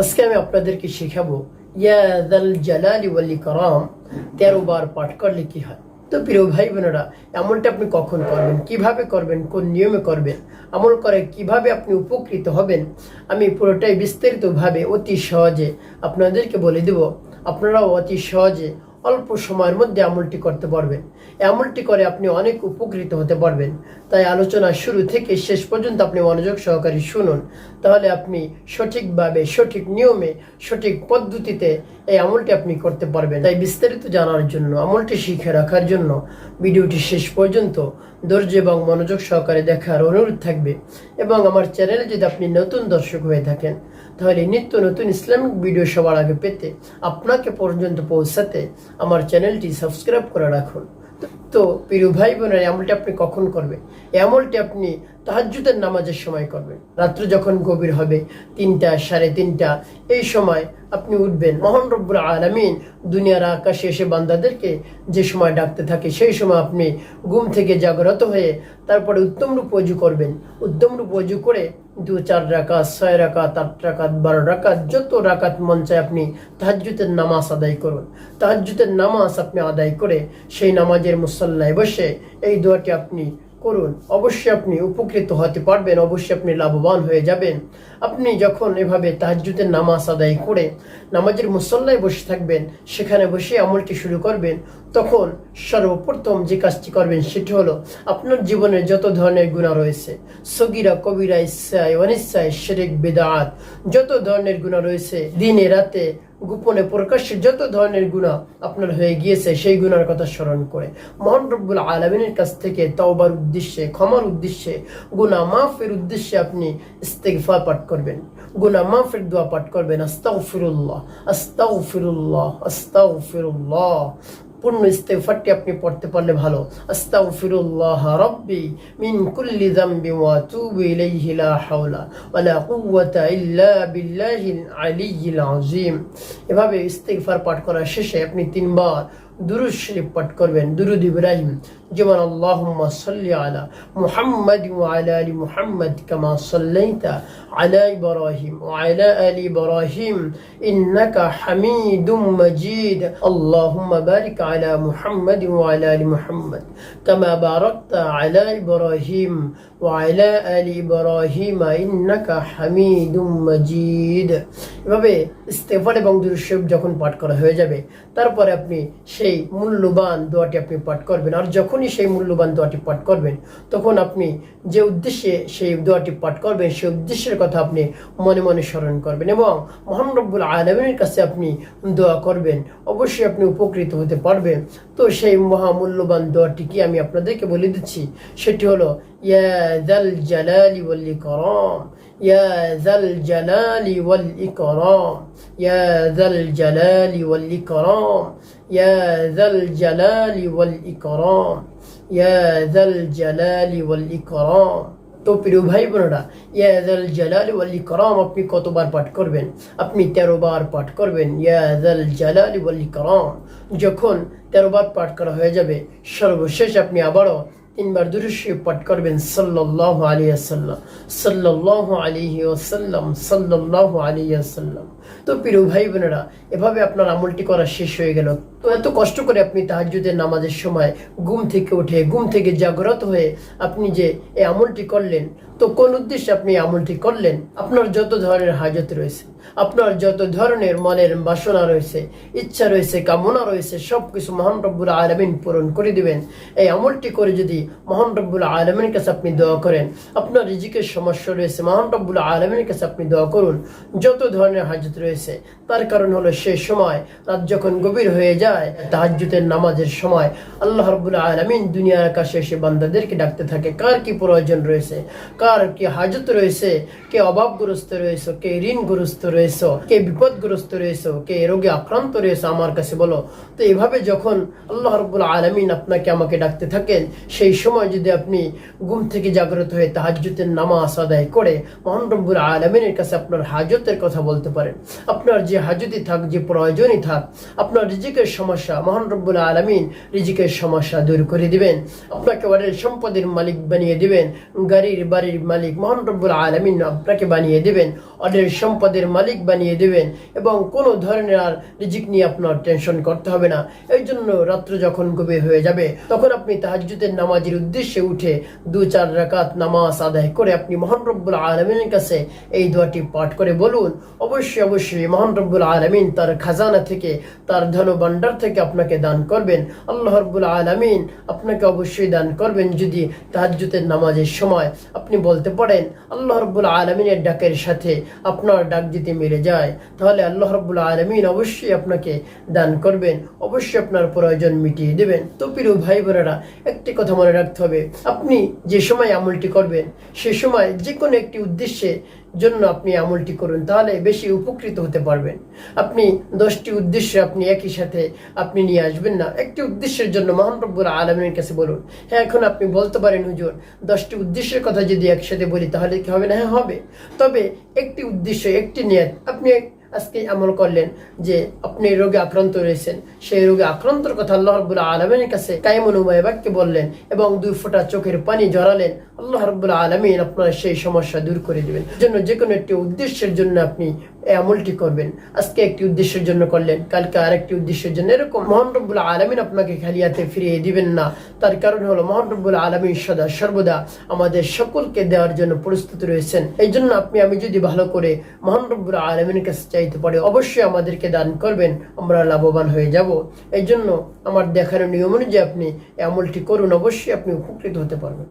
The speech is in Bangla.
আজকে আমি আপনাদেরকে শেখাবো ইয়াদাল জালালি ওয়াল ইকরাম, তেরো বার পাঠ করলে কি হয়? তো প্রিয় ভাই বোনেরা, এমনটা আপনি কখন করবেন? কীভাবে করবেন? কোন নিয়মে করবেন? আমল করে কীভাবে আপনি উপকৃত হবেন? আমি পুরোটাই বিস্তারিতভাবে অতি সহজে আপনাদেরকে বলে দেব। আপনারাও অতি সহজে অল্প সময়ের মধ্যে আমলটি করতে পারবেন। আমলটি করে আপনি অনেক উপকৃত হতে পারবেন। তাই আলোচনা শুরু থেকে শেষ পর্যন্ত আপনি মনোযোগ সহকারে শুনুন। তাহলে আপনি সঠিকভাবে, সঠিক নিয়মে, সঠিক পদ্ধতিতে এই আমলটি আপনি করতে পারবেন। তাই বিস্তারিত জানার জন্য, আমলটি শিখে রাখার জন্য ভিডিওটি শেষ পর্যন্ত ধৈর্য এবং মনোযোগ সহকারে দেখার অনুরোধ থাকবে। এবং আমার চ্যানেলে যদি আপনি নতুন দর্শক হয়ে থাকেন, তাহলে নিত্য নতুন ইসলামিক ভিডিও সবার আগে পেতে আপনাকে পর্যন্ত পৌঁছাতে আমার চ্যানেলটি সাবস্ক্রাইব করে রাখুন। তো প্রিয় ভাই বোনের আমলটি আপনি কখন করবেন? এই আমলটি আপনি তাহাজ্জুদের নামাজের সময় করবেন। রাত্র যখন গভীর হবে, তিনটা, সাড়ে তিনটা, এই সময় আপনি উঠবেন। মোহন রব্বুল আলমিন দুনিয়ার আকাশে এসে বান্দাদেরকে যে সময় ডাকতে থাকে, সেই সময় আপনি ঘুম থেকে জাগ্রত হয়ে তারপরে উত্তম রূপ অজু করবেন। উত্তম রূপ অজু করে দু চার রাকাত, ছয় রাকাত, আট রাকাত, বারো রাকাত, যত রাকাত মন চায় আপনি তাহাজুতের নামাজ আদায় করুন। তাহাজুতের নামাজ আপনি আদায় করে সেই নামাজের মুসল্লায় বসে এই দোয়াটি আপনি করুন। অবশ্যই আপনি উপকৃত হতে পারবেন, অবশ্যই আপনি লাভবান হয়ে যাবেন। আপনি যখন এভাবে তাহাজ্জুদের নামাজ আদায় করে নামাজের মুসল্লায় বসে থাকবেন, সেখানে বসে আমলটি শুরু করবেন, তখন সর্বপ্রথম যে কাজটি করবেন সেটি হলো আপনার জীবনের যত ধরনের গুণা রয়েছে, সগিরা, কবিরা, ইচ্ছায়, অনিচ্ছায়, শেরেক বেদাত যত ধরনের গুণা রয়েছে, দিনে, রাতে গোপনে প্রকাশ্যে যত ধরনের গুণা আপনার হয়ে গিয়েছে, সেই গুণার কথা স্মরণ করে। মহান রব্বুল আলমিনের কাছ থেকে তওবার উদ্দেশ্যে, ক্ষমার উদ্দেশ্যে গুণা মাফের উদ্দেশ্যে আপনি ইস্তেকফা পাঠ করবেন। গুণা মাফের দোয়া পাঠ করবেন। আস্তাউ ফিরুল্লাহ আস্তাউ ফিরুল্লাহ আস্তাউ ফিরুল্লাহ পূর্ণ ইস্তেফারটি আপনি পড়তে পারলে ভালো। আস্তাগফিরুল্লাহ রাব্বি মিন কুল্লি যামবি ওয়া আতুবু হাওলা ওয়া লা কুওয়াতা ইল্লা বিল্লাহিল আলিয়্যিল এভাবে ইস্তেগফার পাঠ করার শেষে আপনি তিনবার দুরুদ শরীফ পাঠ করবেন দুরুদ ইব্রাহিম যেমন আল্লাহুম্মা সাল্লি এভাবে ইস্তেগফার এবং দুরুদ শরীফ যখন পাঠ করা হয়ে যাবে, তারপরে আপনি সেই মূল্যবান দোয়াটি আপনি পাঠ করবেন। আর যখনই সেই মূল্যবান দোয়াটি পাঠ করবেন, তখন আপনি যে উদ্দেশ্যে সেই দোয়াটি পাঠ করবেন, সেই উদ্দেশ্যের কথা আপনি মনে মনে স্মরণ করবেন এবং মোহাম্মরব্বুল আলমের কাছে আপনি দোয়া করবেন। অবশ্যই আপনি উপকৃত হতে পারবেন। তো সেই মহামূল্যবান দোয়াটি কি আমি আপনাদেরকে বলে দিচ্ছি? সেটি হলো, ইয়া জাল জালালি ওয়াল ইকরাম, ইয়া জাল জালালি ওয়াল ইয়া জাল জালালি ওয়াল يا ذا الجلال والإكرام يا ذا الجلال والإكرام তো প্রিয় ভাই বোনেরা ইয়াদাল জালাল ওয়াল ইকরাম আপনি কতবার পাঠ করবেন আপনি তেরো বার পাঠ করবেন ইয়াদাল জালাল ওয়াল ইকরাম যখন তেরো বার পাঠ করা হয়ে যাবে সর্বশেষ আপনি আবারও তিনবার দুরুশি পাঠ করবেন, সাল্লাল্লাহু আলাইহি ওয়াসাল্লাম। সাল্লাল্লাহু আলাইহি ওয়াসাল্লাম, সাল্লাল্লাহু আলাইহি ওয়াসাল্লাম। তো প্রিয় ভাই বোনেরা এভাবে আপনার আমলটি করা শেষ হয়ে গেল। তো এত কষ্ট করে আপনি তাহাজ্জুদের নামাজের সময় ঘুম থেকে উঠে, ঘুম থেকে জাগ্রত হয়ে আপনি যে এই আমলটি করলেন তো কোন উদ্দেশ্যে আপনি আমলটি করলেন? আপনার যত ধরনের হাজত রয়েছে, আপনার যত ধরনের মনের বাসনা রয়েছে, ইচ্ছা রয়েছে, কামনা রয়েছে সব কিছু মহান রব্বুল আলমিন পূরণ করে দিবেন। এই আমলটি করে যদি মহান রব্বুল আলমিনের কাছে আপনি দোয়া করেন, আপনার রিজিকের সমস্যা রয়েছে, মহান রব্বুল আলমিনের কাছে আপনি দোয়া করুন, যত ধরনের হাজত রয়েছে, তার কারণ হলো সেই সময়, রাত যখন গভীর হয়ে যায়, তাহাজ্জুদের নামাজের সময়, আল্লাহ রব্বুল আলমিন দুনিয়ার আকাশে এসে বান্দাদেরকে ডাকতে থাকে, কার কি প্রয়োজন রয়েছে? কার কি হাজত রয়েছে, কে অভাবগ্রস্ত রয়েছে, কে ঋণগ্রস্ত রয়েছে, কে বিপদগ্রস্ত রয়েছে, কে রোগে আক্রান্ত রয়েছে আমার কাছে বলো। তো এভাবে যখন আল্লাহ রব্বুল আলমিন আপনাকে আমাকে ডাকতে থাকেন, সেই সময় যদি আপনি ঘুম থেকে জাগ্রত হয়ে তাহাজ্জুদের নামাজ আদায় করে মহান রব্বুল আলমিনের কাছে আপনার হাজতের কথা বলতে পারেন। আপনার যে হাজতি থাক, যে প্রয়োজনই থাক, আপনার রিজিকের সমস্যা, মহান রব্বুল আলমিন রিজিকের সমস্যা দূর করে দিবেন। আপনাকে অনেক সম্পদের মালিক বানিয়ে দিবেন, গাড়ির বাড়ির মালিক মহান রব্বুল আলমিন আপনাকে বানিয়ে দিবেন। অনেক সম্পদের মালিক বানিয়ে দেবেন এবং কোনো ধরনের আর রিজিক নিয়ে আপনার টেনশন করতে হবে না। এই জন্য রাত্র যখন গভীর হয়ে যাবে, তখন আপনি তাহাজ্জুদের নামাজের উদ্দেশ্যে উঠে দু চার রাকাত নামাজ আদায় করে আপনি মহান রব্বুল আলমিনের কাছে এই দোয়াটি পাঠ করে বলুন। অবশ্যই অবশ্যই মহান রব্বুল আলমিন তার খাজানা থেকে, তার ধন ভাণ্ডার থেকে আপনাকে দান করবেন। আল্লাহ রব্বুল আলমিন আপনাকে অবশ্যই দান করবেন যদি তাহাজ্জুদের নামাজের সময় আপনি বলতে পারেন, আল্লাহ রব্বুল আলমিনের ডাকের সাথে আপনার ডাক যদি মিলে যায়, তাহলে আল্লাহ রব্বুল আলমিন অবশ্যই আপনাকে দান করবেন, অবশ্যই আপনার প্রয়োজন মিটিয়ে দেবেন। তো প্রিয় ভাই বোনেরা একটি কথা মনে রাখতে হবে। আপনি যে সময় আমলটি করবেন, সে সময় যে কোনো একটি উদ্দেশ্যে জন্য আপনি আমলটি করুন, তাহলে বেশি উপকৃত হতে পারবেন। আপনি দশটি উদ্দেশ্যে আপনি একই সাথে আপনি নিয়ে আসবেন না। একটি উদ্দেশ্যের জন্য মহান রব্বুল আলমের কাছে বলুন হ্যাঁ এখন আপনি বলতে পারেন, হুজুর, দশটি উদ্দেশ্যের কথা যদি একসাথে বলি, তাহলে কি হবে না? হ্যাঁ হবে। তবে একটি উদ্দেশ্য, একটি নিয়ত, আপনি আজকে আমল করলেন যে আপনি রোগে আক্রান্ত রয়েছেন, সেই রোগে আক্রান্তর কথা আল্লাহ আলমিনের কাছে কায়মন উমায়বাককে বললেন এবং দুই ফোঁটা চোখের পানি জড়ালেন। আল্লাহ রব্বুল্লাহ আলমিন আপনার সেই সমস্যা দূর করে দেবেন। জন্য যে কোনো একটি উদ্দেশ্যের জন্য আপনি এই আমলটি করবেন। আজকে একটি উদ্দেশ্যের জন্য করলেন, কালকে আরেকটি উদ্দেশ্যের জন্য। এরকম মহান রব্বুল আলমিন আপনাকে খালিয়াতে ফিরিয়ে দিবেন না। তার কারণ হলো মহান রব্বুল আলমিন সদা সর্বদা আমাদের সকলকে দেওয়ার জন্য প্রস্তুত রয়েছেন। এই জন্য আপনি, আমি যদি ভালো করে মহান রব্বুল আলমিনের কাছে চাইতে পারি, অবশ্যই আমাদেরকে দান করবেন, আমরা লাভবান হয়ে যাব। এই জন্য আমার দেখানোর নিয়ম অনুযায়ী আপনি আমলটি করুন, অবশ্যই আপনি উপকৃত হতে পারবেন।